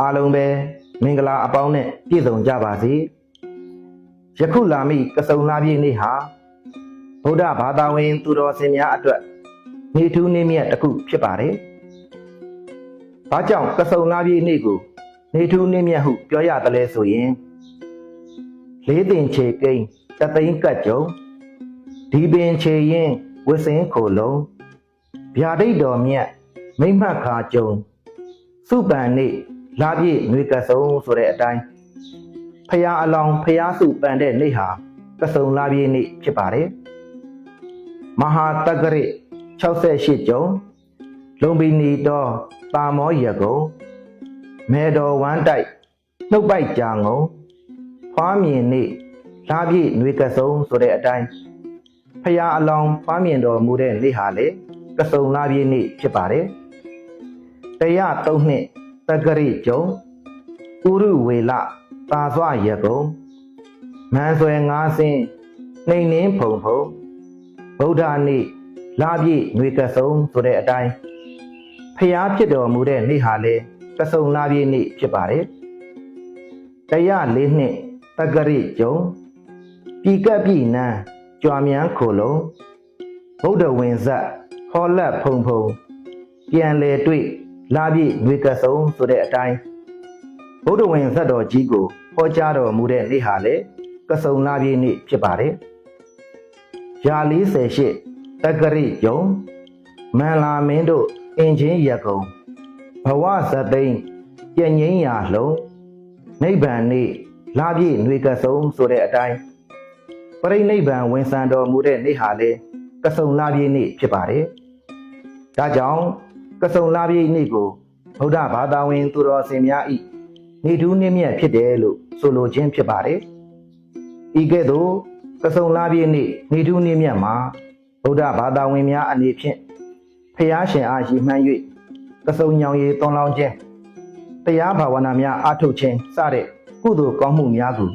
အားလုံးပဲမင်္ဂလာအပေါင်းနဲ့ပြည့်စုံကြပါစေယခုလာမည့်ကစုံလာပြည့်နေ့ဟာဗုဒ္ဓဘာသာဝင် သူတော်စင်များအတွက်နေ့ထူးနေ့မြတ်တစ်ခုဖြစ်ပါတယ်။ဘာကြောင့်ကစုံလာပြည့်နေ့ကိုနေ့ထူးနေ့မြတ်ဟုပြောရတယ်လဲဆိုရင်လေးတင်ချေကိန်းတသိန်းကတ်ကြုံဒီပင်ချေရင်ဝစ်စင်းခိုလုံးဗျာဒိတ်တော်မြတ်မိမ့်မှတ်ခါကြုံစုပန်နေ့ လာပြည့်ငွေကစုံဆိုတဲ့အတိုင်းဖရာအလောင်းဖရာစုပန်တဲ့နေ့ဟာကစုံလာပြည့်နေ့ဖြစ်ပါတယ်မဟာတက္ကရ68ကြုံလုံဘီနီတော်တာမောရကုံမဲတော်ဝမ်းတိုက်နှုတ်ပိုက်ကြာငုံဖွားမြင်နေ့လာပြည့်ငွေကစုံဆိုတဲ့အတိုင်းဖရာအလောင်းဖွားမြင်တော်မူတဲ့နေ့ဟာလေကစုံလာပြည့်နေ့ဖြစ်ပါတယ်တရား၃နှစ် တက္ကရိကျုံဥရုဝေလတာစွရကုံမန်ဆွဲငါးစင်းနှိမ်နှင်းဖုံဖုံဗုဒ္ဓနေ့လာပြည့်ငွေကစုံဆိုတဲ့အတိုင်းဖျားဖြစ်တော်မူတဲ့နေ့ဟာလေကစုံလာပြည့်နေ့ဖြစ်ပါတယ်တရား၄နှစ်တက္ကရိကျုံပြီကပ်ပြီနန်းကြွာမြန်းခိုလုံးဗုဒ္ဓဝင်ဇက်ဟောလက်ဖုံဖုံပြန်လေတွေ့ လာပြည့်ငွေကစုံဆိုတဲ့အတိုင်းဗုဒ္ဓဝင်ဇက်တော်ကြီးကိုဟောကြားတော်မူတဲ့နေ့ဟာလေကစုံလာပြည့်နေ့ဖြစ်ပါတယ်ရာ48တက္ကရိယုံမန္လာမင်းတို့အင်ချင်းရကုံဘဝဇသိန်းပြည့်ငိမ့်ရာလုံးနိဗ္ဗာန်နေ့လာပြည့်ငွေကစုံဆိုတဲ့အတိုင်းပရိနိဗ္ဗာန်ဝင်ဆံတော်မူတဲ့နေ့ဟာလေကစုံလာပြည့်နေ့ဖြစ်ပါတယ်ဒါကြောင့် ကစုံလာပြည့်နေ့ကိုဗုဒ္ဓဘာသာဝင် သူတော်စင်များဤနေထူးနှင်းမြတ်ဖြစ်တယ်လို့ဆိုလိုခြင်းဖြစ်ပါတယ်ဤကဲ့သို့ကစုံလာပြည့်နေ့နေထူးနှင်းမြတ်မှာဗုဒ္ဓဘာသာဝင်များအနေဖြင့်ဖျားရှင်အားရည်မှန်း၍ကစုံညောင်ရည်သွန်လောင်းခြင်းတရားဘာဝနာများအားထုတ်ခြင်းစတဲ့ကုသိုလ်ကောင်းမှုများကို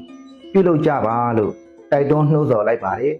ပြုလုပ်ကြပါလို့တိုက်တွန်းနှိုးဆော်လိုက်ပါတယ်